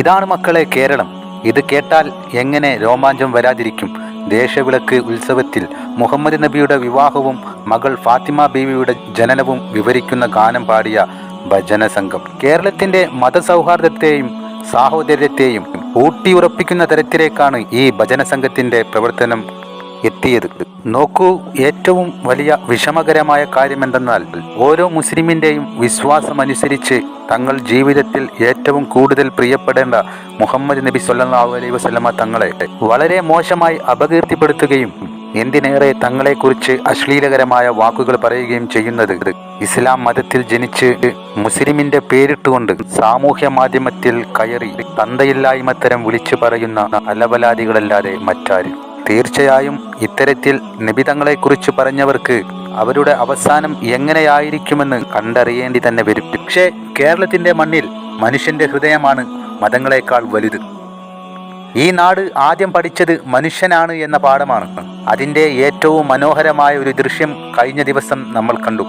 ഇതാണ് മക്കളെ കേരളം. ഇത് കേട്ടാൽ എങ്ങനെ രോമാഞ്ചം വരാതിരിക്കും? ദേശവിളക്ക് ഉത്സവത്തിൽ മുഹമ്മദ് നബിയുടെ വിവാഹവും മകൾ ഫാത്തിമ ബീവിയുടെ ജനനവും വിവരിക്കുന്ന ഗാനം പാടിയ ഭജന സംഘം കേരളത്തിന്റെ മതസൗഹാർദ്ദത്തെയും സാഹോദര്യത്തെയും ഊട്ടിയുറപ്പിക്കുന്ന തരത്തിലേക്കാണ് ഈ ഭജന സംഘത്തിന്റെ പ്രവർത്തനം എത്തിയത് നോക്കൂ ഏറ്റവും വലിയ വിഷമകരമായ കാര്യമെന്തെന്നാൽ ഓരോ മുസ്ലിമിന്റെയും വിശ്വാസമനുസരിച്ച് തങ്ങൾ ജീവിതത്തിൽ ഏറ്റവും കൂടുതൽ പ്രിയപ്പെടേണ്ട മുഹമ്മദ് നബി സല്ലാഹു അലൈഹി വസല്ലമ തങ്ങളെ വളരെ മോശമായി അപകീർത്തിപ്പെടുത്തുകയും എന്തിനേറെ തങ്ങളെക്കുറിച്ച് അശ്ലീലകരമായ വാക്കുകൾ പറയുകയും ചെയ്യുന്നത്. ഇസ്ലാം മതത്തിൽ ജനിച്ച് മുസ്ലിമിന്റെ പേരിട്ടുകൊണ്ട് സാമൂഹ്യ മാധ്യമത്തിൽ കയറി തന്തയില്ലായ്മത്തരം വിളിച്ചു പറയുന്ന അലബലാദികളല്ലാതെ മറ്റാരും തീർച്ചയായും ഇത്തരത്തിൽ നിബിതങ്ങളെക്കുറിച്ച് പറഞ്ഞവർക്ക് അവരുടെ അവസാനം എങ്ങനെയായിരിക്കുമെന്ന് കണ്ടറിയേണ്ടി തന്നെ വരും. പക്ഷേ കേരളത്തിന്റെ മണ്ണിൽ മനുഷ്യന്റെ ഹൃദയമാണ് മതങ്ങളെക്കാൾ വലുത്. ഈ നാട് ആദ്യം പഠിച്ചത് മനുഷ്യനാണ് എന്ന പാഠമാണ്. അതിന്റെ ഏറ്റവും മനോഹരമായ ഒരു ദൃശ്യം കഴിഞ്ഞ ദിവസം നമ്മൾ കണ്ടു.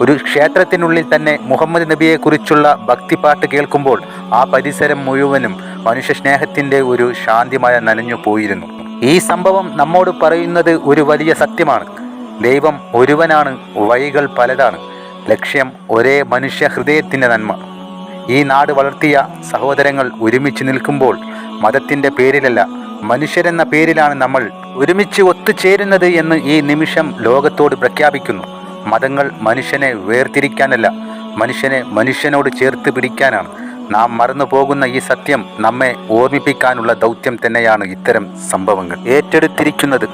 ഒരു ക്ഷേത്രത്തിനുള്ളിൽ തന്നെ മുഹമ്മദ് നബിയെക്കുറിച്ചുള്ള ഭക്തിപ്പാട്ട് കേൾക്കുമ്പോൾ ആ പരിസരം മുഴുവനും മനുഷ്യ സ്നേഹത്തിന്റെ ഒരു ശാന്തിമായ നനഞ്ഞു പോയിരുന്നു. ഈ സംഭവം നമ്മോട് പറയുന്നത് ഒരു വലിയ സത്യമാണ്. ദൈവം ഒരുവനാണ് വഴികൾ പലതാണ്. ലക്ഷ്യം ഒരേ മനുഷ്യ ഹൃദയത്തിന്റെ നന്മ. ഈ നാട് വളർത്തിയ സഹോദരങ്ങൾ ഒരുമിച്ച് നിൽക്കുമ്പോൾ മതത്തിന്റെ പേരിലല്ല മനുഷ്യരെന്ന പേരിലാണ് നമ്മൾ ഒരുമിച്ച് ഒത്തുചേരുന്നത് എന്ന് ഈ നിമിഷം ലോകത്തോട് പ്രഖ്യാപിക്കുന്നു. മതങ്ങൾ മനുഷ്യനെ വേർതിരിക്കാനല്ല മനുഷ്യനെ മനുഷ്യനോട് ചേർത്ത് പിടിക്കാനാണ്. നാം മറന്നു പോകുന്ന ഈ സത്യം നമ്മെ ഓർമ്മിപ്പിക്കാനുള്ള ദൗത്യം തന്നെയാണ് ഇത്തരം സംഭവങ്ങൾ. ഏറ്റെടുത്തിരിക്കുന്നത്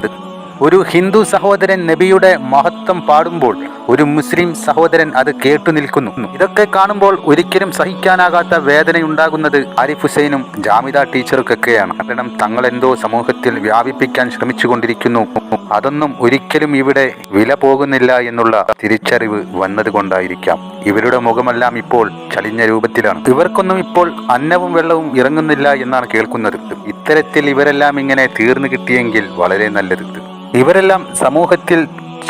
ഒരു ഹിന്ദു സഹോദരൻ നബിയുടെ മഹത്വം പാടുമ്പോൾ ഒരു മുസ്ലിം സഹോദരൻ അത് കേട്ടു നിൽക്കുന്നു. ഇതൊക്കെ കാണുമ്പോൾ ഒരിക്കലും സഹിക്കാനാകാത്ത വേദനയുണ്ടാകുന്നത് ആരിഫ് ഹുസൈനും ജാമിദ ടീച്ചർക്കൊക്കെയാണ് കാരണം തങ്ങൾ എന്തോ സമൂഹത്തിൽ വ്യാപിപ്പിക്കാൻ ശ്രമിച്ചുകൊണ്ടിരിക്കുന്നു. അതൊന്നും ഒരിക്കലും ഇവിടെ വില പോകുന്നില്ല എന്നുള്ള തിരിച്ചറിവ് വന്നതുകൊണ്ടായിരിക്കാം. ഇവരുടെ മുഖമെല്ലാം ഇപ്പോൾ ചലിഞ്ഞ രൂപത്തിലാണ്. ഇവർക്കൊന്നും ഇപ്പോൾ അന്നവും വെള്ളവും ഇറങ്ങുന്നില്ല എന്നാണ് കേൾക്കുന്നത്. ഇത്തരത്തിൽ ഇവരെല്ലാം ഇങ്ങനെ തീർന്നു കിട്ടിയെങ്കിൽ വളരെ നല്ലത്. ഇവരെല്ലാം സമൂഹത്തിൽ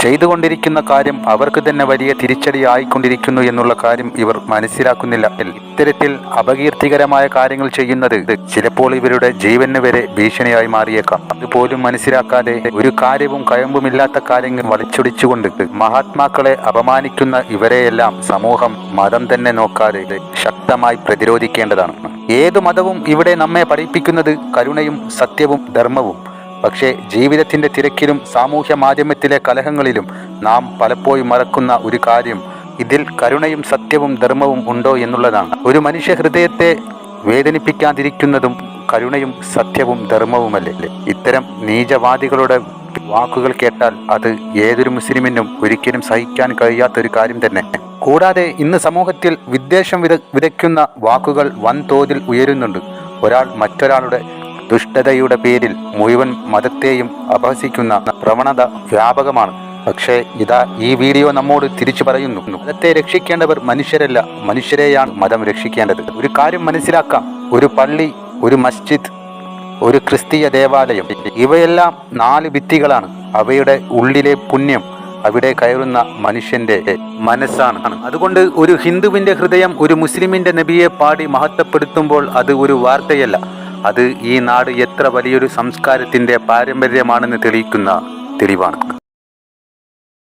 ചെയ്തുകൊണ്ടിരിക്കുന്ന കാര്യം അവർക്ക് തന്നെ വലിയ തിരിച്ചടി ആയിക്കൊണ്ടിരിക്കുന്നു എന്നുള്ള കാര്യം ഇവർ മനസ്സിലാക്കുന്നില്ല. ഇത്തരത്തിൽ അപകീർത്തികരമായ കാര്യങ്ങൾ ചെയ്യുന്നത് ചിലപ്പോൾ ഇവരുടെ ജീവന് വരെ ഭീഷണിയായി മാറിയേക്കാം. അതുപോലും മനസ്സിലാക്കാതെ ഒരു കാര്യവും കയമ്പുമില്ലാത്ത കാര്യങ്ങൾ വലിച്ചൊടിച്ചുകൊണ്ട് മഹാത്മാക്കളെ അപമാനിക്കുന്ന ഇവരെയെല്ലാം സമൂഹം മതം തന്നെ നോക്കാതെ ശക്തമായി പ്രതിരോധിക്കേണ്ടതാണ്. ഏതു മതവും ഇവിടെ നമ്മെ പഠിപ്പിക്കുന്നത് കരുണയും സത്യവും ധർമ്മവും. പക്ഷേ ജീവിതത്തിന്റെ തിരക്കിലും സാമൂഹ്യ മാധ്യമത്തിലെ കലഹങ്ങളിലും നാം പലപ്പോഴും മറക്കുന്ന ഒരു കാര്യം ഇതിൽ കരുണയും സത്യവും ധർമ്മവും ഉണ്ടോ എന്നുള്ളതാണ്. ഒരു മനുഷ്യ ഹൃദയത്തെ വേദനിപ്പിക്കാതിരിക്കുന്നതും കരുണയും സത്യവും ധർമ്മവുമല്ലേ? ഇത്തരം നീചവാദികളുടെ വാക്കുകൾ കേട്ടാൽ അത് ഏതൊരു മുസ്ലിമിനും ഒരിക്കലും സഹിക്കാൻ കഴിയാത്ത ഒരു കാര്യം തന്നെ. കൂടാതെ ഇന്ന് സമൂഹത്തിൽ വിദ്വേഷം വിത വിതയ്ക്കുന്ന വാക്കുകൾ വൻതോതിൽ ഉയരുന്നുണ്ട്. ഒരാൾ മറ്റൊരാളുടെ ദുഷ്ടതയുടെ പേരിൽ മുഴുവൻ മതത്തെയും അപഹസിക്കുന്ന പ്രവണത വ്യാപകമാണ്. പക്ഷേ ഇതാ ഈ വീഡിയോ നമ്മോട് തിരിച്ചു പറയുന്നു. മതത്തെ രക്ഷിക്കേണ്ടവർ മനുഷ്യരല്ല മനുഷ്യരെയാണ് മതം രക്ഷിക്കേണ്ടത്. ഒരു കാര്യം മനസ്സിലാക്കാം. ഒരു പള്ളി ഒരു മസ്ജിദ് ഒരു ക്രിസ്തീയ ദേവാലയം ഇവയെല്ലാം നാല് ഭിത്തികളാണ്. അവയുടെ ഉള്ളിലെ പുണ്യം അവിടെ കയറുന്ന മനുഷ്യന്റെ മനസ്സാണ്. അതുകൊണ്ട് ഒരു ഹിന്ദുവിന്റെ ഹൃദയം ഒരു മുസ്ലിമിന്റെ നബിയെ പാടി മഹത്വപ്പെടുത്തുമ്പോൾ അത് ഒരു വാർത്തയല്ല. അത് ഈ നാട് എത്ര വലിയൊരു സംസ്കാരത്തിന്റെ പാരമ്പര്യമാണെന്ന് തെളിയിക്കുന്ന തെളിവാണ്.